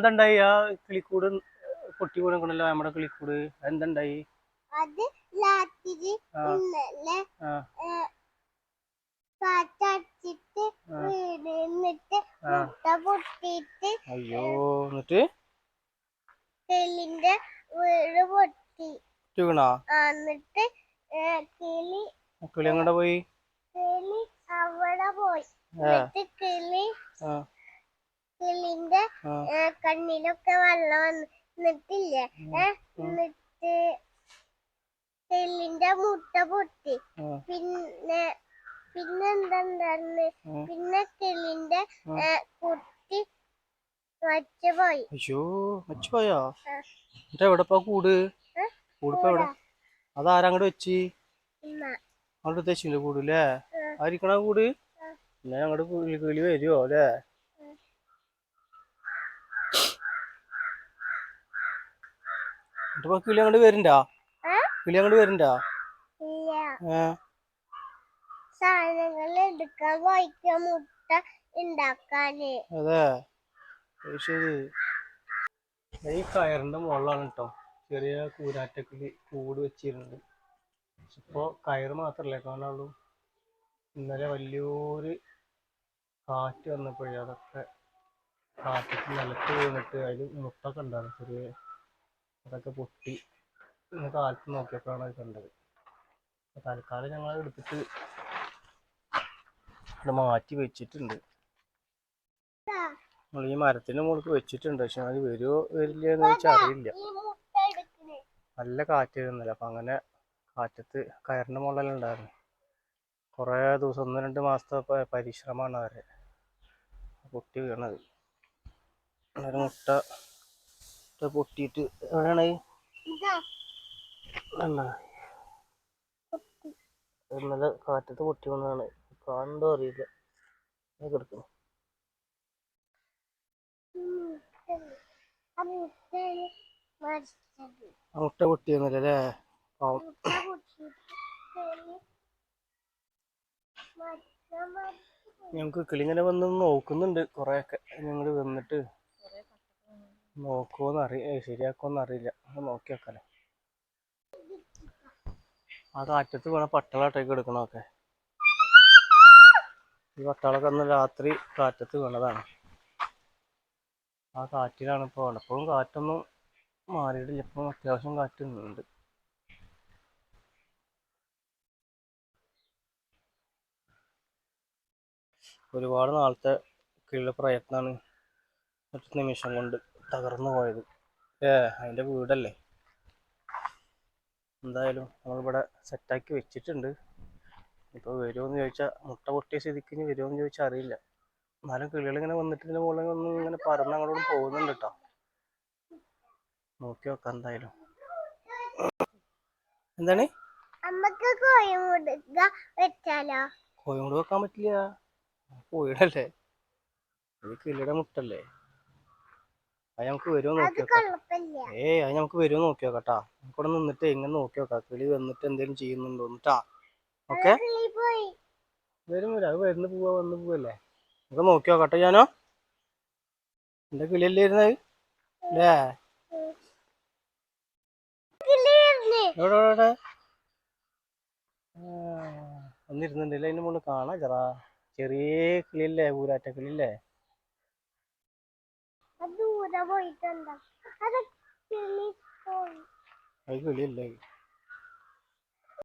എന്തുണ്ടായി ആ കിളിക്കൂട് പൊട്ടി വീണല്ലോ നമ്മുടെ കിളിക്കൂട്? എന്തുണ്ടായി അത് രാത്രി ഇന്നലെ കാറ്റടിച്ചിട്ട് മുട്ട പൊട്ടിയിട്ട് അയ്യോ എന്നിട്ട്? കിളിന്റെ വീട് പൊട്ടി. വീണാ? എന്നിട്ട് കിളി കിളി എങ്ങോട്ടാ പോയി? കിളി അവിടെ പോയി. എന്നിട്ട് കിളി കിളിന്റെ കണ്ണിലൊക്കെ വെള്ളം വന്നിട്ടില്ലേ എന്നിട്ട് കിളിന്റെ മുട്ട പൊട്ടി. പിന്നെ പിന്നെ എന്തുണ്ടായിരുന്നു? ആ. പിന്നെ കിളിന്റെ കുട്ടി മറ്റുപോയി അയ്യോ മച്ചുപോയോ. എന്നിട്ട് എവിടെപ്പാ കൂട്? കൂടിപ്പോ എവിടെ? അതാരാ അങ്ങോട്ട് വെച്ച്. അങ്ങോട്ട് തെച്ചില്ലേ കൂട് അല്ലേ ആ. ആയിരിക്കണ കൂട്? പിന്നെ അങ്ങോട്ട് കിളി കിളി വരുമോ അല്ലേ? എന്നിട്ടിപ്പോ കിളി അങ്ങോട്ട് വരണ്ടാ? കിളി അങ്ങോട്ട് വരണ്ടാ? സാധനങ്ങൾ എടുക്കാൻ പോയിക്ക മുട്ട ഉണ്ടാക്കാന് അതെ. ശരി. ഈ കയറിന്റെ മുകളിലാണ് കേട്ടോ ചെറിയ കൂരാറ്റക്കിളി കൂട് വെച്ചിരുന്നത്. ഇപ്പോ കയറ് മാത്രല്ലേ കാണാനുള്ളൂ. ഇന്നലെ വലിയൊരു കാറ്റ് വന്നപ്പോഴേ അതൊക്കെ കാറ്റത്ത് നിലത്ത് വീണിട്ട് അതിൽ മുട്ടൊക്കെ ഉണ്ടായിരുന്നു ചെറിയ അതൊക്കെ പൊട്ടി. ഇന്ന് കാലത്ത് നോക്കിയപ്പോഴാണ് അത് കണ്ടത്. തൽക്കാലം ഞങ്ങൾ എടുത്തിട്ട് അത് മാറ്റി വെച്ചിട്ടുണ്ട്. നമ്മൾ ഈ മരത്തിന്റെ മുകളിൽ വെച്ചിട്ടുണ്ട്. പക്ഷെ അത് വരുമോ വരില്ല എന്ന് വെച്ചാൽ അറിയില്ല. നല്ല കാറ്റായിരുന്നല്ലോ അപ്പൊ അങ്ങനെ കാറ്റത്ത് കയറിന്റെ മുകളിലെല്ലാം ഉണ്ടായിരുന്നു. കുറേ ദിവസം ഒന്ന് രണ്ട് മാസത്തെ പരിശ്രമമാണ് അവരെ. പൊട്ടി വീണത്. മുട്ട പൊട്ടിയിട്ട് എവിടെയാണ് ഇന്നലെ കാറ്റത്ത് പൊട്ടി വന്നതാണ്. കാണണ്ടോ അറിയില്ല. കിടക്കുന്നു. മുട്ട പൊട്ടിയെന്നല്ലേ പാവം ഞങ്ങൾക്ക് കിളിങ്ങനെ വന്ന് നോക്കുന്നുണ്ട്. കുറേയൊക്കെ ഞങ്ങൾ വന്നിട്ട് നോക്കുമോന്ന് അറിയ ശരിയാക്കുമോന്ന് അറിയില്ല ഒന്ന് നോക്കി വെക്കാലോ ആ കാറ്റത്ത് വേണം പട്ടാളട്ടേക്ക് എടുക്കണമൊക്കെ. ഈ പട്ടാളൊക്കെ അന്ന് രാത്രി കാറ്റത്ത് വീണതാണ്. ആ കാറ്റിലാണ് ഇപ്പോൾ എപ്പോഴും കാറ്റൊന്നും മാറിയിട്ടില്ല. ഇപ്പം അത്യാവശ്യം കാറ്റുണ്ട് ഒരുപാട് നാളത്തെ കീഴിലെ പ്രയത്നമാണ് ഒറ്റ നിമിഷം കൊണ്ട്. തകർന്നു പോയത്. ഏ അതിന്റെ വീടല്ലേ? എന്തായാലും നമ്മളിവിടെ സെറ്റാക്കി വെച്ചിട്ടുണ്ട്. ഇപ്പോൾ വരുമോയെന്ന് ചോദിച്ചാൽ മുട്ട പൊട്ടിയ സ്ഥിതിക്ക് ഇനി വരുമോയെന്ന് ചോദിച്ചാൽ അറിയില്ല. എന്നാലും കിളികൾ ഇങ്ങനെ വന്നിട്ട് ഇതിന്റെ മുകളിൽ ഒന്ന് ഇങ്ങനെ പറന്ന് അങ്ങോട്ടും പോകുന്നുണ്ട് കേട്ടോ നോക്കി നോക്കാം എന്തായാലും. എന്താണ്? കോഴിമുട് വെക്കാൻ പറ്റില്ല. കോഴിയുടെ ഇത് കിളിയുടെ മുട്ടല്ലേ? അത് നമുക്ക് വരുമോ നോക്കി നോക്കാം ഏയ് അത് നമുക്ക് വരുമോ നോക്കി നോക്കാം കേട്ടാ നമുക്കിവിടെ നിന്നിട്ട് എങ്ങനെ നോക്കി നോക്കാം കിളി വന്നിട്ട് എന്തെങ്കിലും ചെയ്യുന്നുണ്ടോ എന്നിട്ടാ ഓക്കെ? വരും വരും. അത് വരുന്ന പോവാ വന്ന് പോവല്ലേ? നമുക്ക് നോക്കി നോക്കട്ടെ ഞാനോ? എന്റെ കിളിയല്ലേ ഇരുന്നത് അല്ലേ? വരുന്നേ. എവിടെ വന്നിരുന്നുണ്ടല്ലേ അതിന്റെ മുകളിൽ കാണാ ചെറാ. ചെറിയ കിളിയല്ലേ പൂരാറ്റ കിളിയല്ലേ? ദൂരെ പോയിട്ടുണ്ടോ. അത് കിളി പോയി